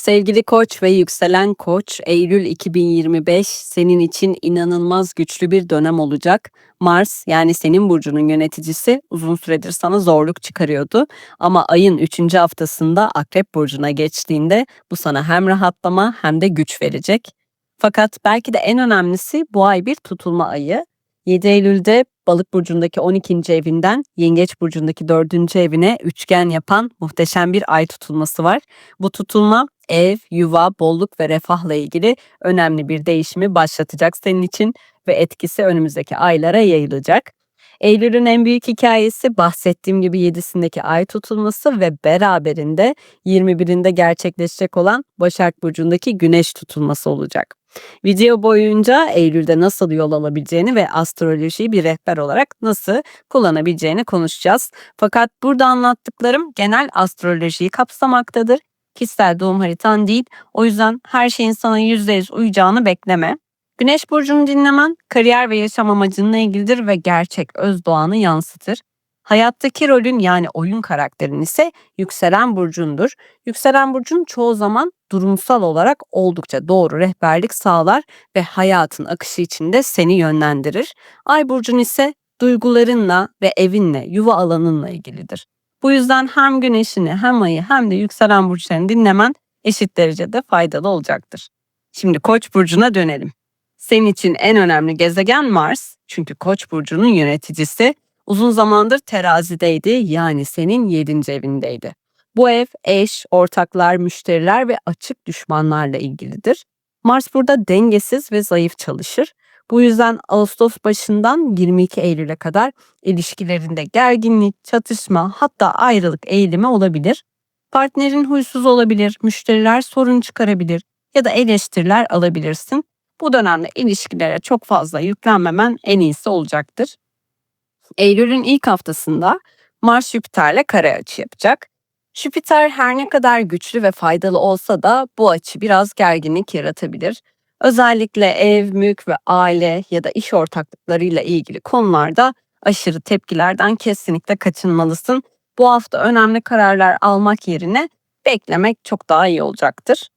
Sevgili Koç ve yükselen Koç, Eylül 2025 senin için inanılmaz güçlü bir dönem olacak. Mars yani senin burcunun yöneticisi uzun süredir sana zorluk çıkarıyordu ama ayın 3. haftasında Akrep burcuna geçtiğinde bu sana hem rahatlama hem de güç verecek. Fakat belki de en önemlisi bu ay bir tutulma ayı. 7 Eylül'de Balık burcundaki 12. evinden Yengeç burcundaki 4. evine üçgen yapan muhteşem bir ay tutulması var. Bu tutulma ev, yuva, bolluk ve refahla ilgili önemli bir değişimi başlatacak senin için ve etkisi önümüzdeki aylara yayılacak. Eylül'ün en büyük hikayesi bahsettiğim gibi 7'sindeki ay tutulması ve beraberinde 21'inde gerçekleşecek olan Başak Burcu'ndaki güneş tutulması olacak. Video boyunca Eylül'de nasıl yol alabileceğini ve astrolojiyi bir rehber olarak nasıl kullanabileceğini konuşacağız. Fakat burada anlattıklarım genel astrolojiyi kapsamaktadır. Kişisel doğum haritan değil. O yüzden her şeyin sana %100 uyacağını bekleme. Güneş burcunu dinlemen kariyer ve yaşam amacınla ilgilidir ve gerçek öz doğanı yansıtır. Hayattaki rolün yani oyun karakterin ise yükselen burcundur. Yükselen burcun çoğu zaman durumsal olarak oldukça doğru rehberlik sağlar ve hayatın akışı içinde seni yönlendirir. Ay burcun ise duygularınla ve evinle, yuva alanınla ilgilidir. Bu yüzden hem güneşini hem ayı hem de yükselen burçlarını dinlemen eşit derecede faydalı olacaktır. Şimdi Koç burcuna dönelim. Senin için en önemli gezegen Mars. Çünkü Koç burcunun yöneticisi uzun zamandır terazideydi yani senin 7. evindeydi. Bu ev eş, ortaklar, müşteriler ve açık düşmanlarla ilgilidir. Mars burada dengesiz ve zayıf çalışır. Bu yüzden Ağustos başından 22 Eylül'e kadar ilişkilerinde gerginlik, çatışma hatta ayrılık eğilimi olabilir. Partnerin huysuz olabilir, müşteriler sorun çıkarabilir ya da eleştiriler alabilirsin. Bu dönemde ilişkilere çok fazla yüklenmemen en iyisi olacaktır. Eylül'ün ilk haftasında Mars Jüpiter'le kare açı yapacak. Jüpiter her ne kadar güçlü ve faydalı olsa da bu açı biraz gerginlik yaratabilir. Özellikle ev, mülk ve aile ya da iş ortaklıklarıyla ilgili konularda aşırı tepkilerden kesinlikle kaçınmalısın. Bu hafta önemli kararlar almak yerine beklemek çok daha iyi olacaktır.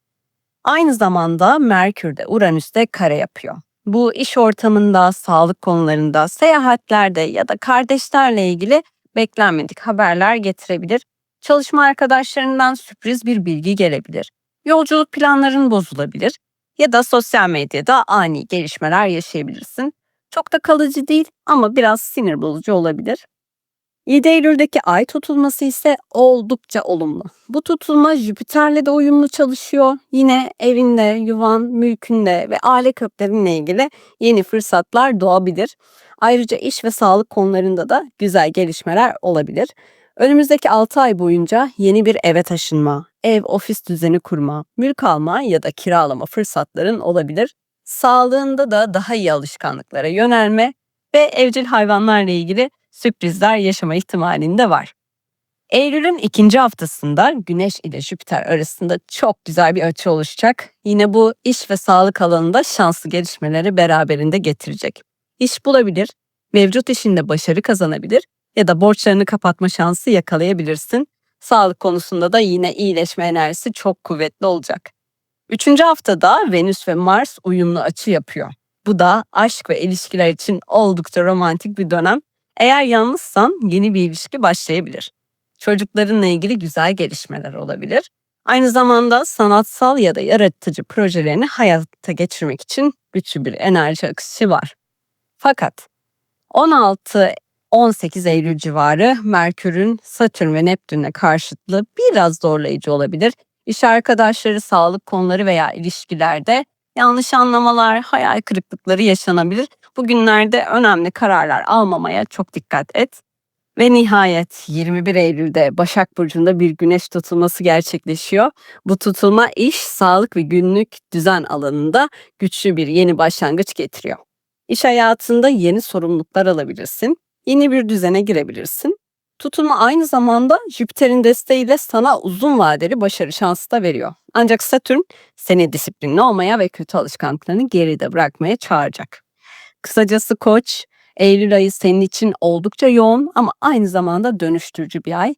Aynı zamanda Merkür de Uranüs'te kare yapıyor. Bu iş ortamında, sağlık konularında, seyahatlerde ya da kardeşlerle ilgili beklenmedik haberler getirebilir. Çalışma arkadaşlarından sürpriz bir bilgi gelebilir. Yolculuk planların bozulabilir ya da sosyal medyada ani gelişmeler yaşayabilirsin. Çok da kalıcı değil ama biraz sinir bozucu olabilir. 7 Eylül'deki ay tutulması ise oldukça olumlu. Bu tutulma Jüpiter'le de uyumlu çalışıyor. Yine evinde, yuvan, mülkünde ve aile köklerinle ilgili yeni fırsatlar doğabilir. Ayrıca iş ve sağlık konularında da güzel gelişmeler olabilir. Önümüzdeki 6 ay boyunca yeni bir eve taşınma, ev ofis düzeni kurma, mülk alma ya da kiralama fırsatların olabilir. Sağlığında da daha iyi alışkanlıklara yönelme ve evcil hayvanlarla ilgili sürprizler yaşama ihtimalinde var. Eylül'ün ikinci haftasında Güneş ile Jüpiter arasında çok güzel bir açı oluşacak. Yine bu iş ve sağlık alanında şanslı gelişmeleri beraberinde getirecek. İş bulabilir, mevcut işinde başarı kazanabilir ya da borçlarını kapatma şansı yakalayabilirsin. Sağlık konusunda da yine iyileşme enerjisi çok kuvvetli olacak. Üçüncü haftada Venüs ve Mars uyumlu açı yapıyor. Bu da aşk ve ilişkiler için oldukça romantik bir dönem. Eğer yalnızsan yeni bir ilişki başlayabilir. Çocuklarınla ilgili güzel gelişmeler olabilir. Aynı zamanda sanatsal ya da yaratıcı projelerini hayata geçirmek için güçlü bir enerji akışı var. Fakat 16 18 Eylül civarı Merkür'ün Satürn ve Neptün'le karşıtlığı biraz zorlayıcı olabilir. İş arkadaşları, sağlık konuları veya ilişkilerde yanlış anlamalar, hayal kırıklıkları yaşanabilir. Bugünlerde önemli kararlar almamaya çok dikkat et. Ve nihayet 21 Eylül'de Başak Burcu'nda bir güneş tutulması gerçekleşiyor. Bu tutulma iş, sağlık ve günlük düzen alanında güçlü bir yeni başlangıç getiriyor. İş hayatında yeni sorumluluklar alabilirsin, yeni bir düzene girebilirsin. Tutulma aynı zamanda Jüpiter'in desteğiyle sana uzun vadeli başarı şansı da veriyor. Ancak Satürn seni disiplinli olmaya ve kötü alışkanlıklarını geride bırakmaya çağıracak. Kısacası Koç, Eylül ayı senin için oldukça yoğun ama aynı zamanda dönüştürücü bir ay.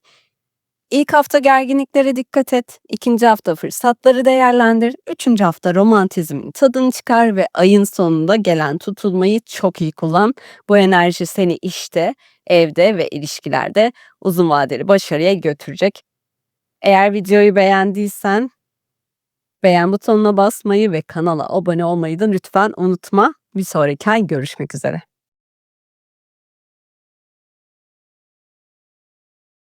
İlk hafta gerginliklere dikkat et. İkinci hafta fırsatları değerlendir. Üçüncü hafta romantizmin tadını çıkar ve ayın sonunda gelen tutulmayı çok iyi kullan. Bu enerji seni işte, evde ve ilişkilerde uzun vadeli başarıya götürecek. Eğer videoyu beğendiysen beğen butonuna basmayı ve kanala abone olmayı da lütfen unutma. Bir sonraki ay görüşmek üzere.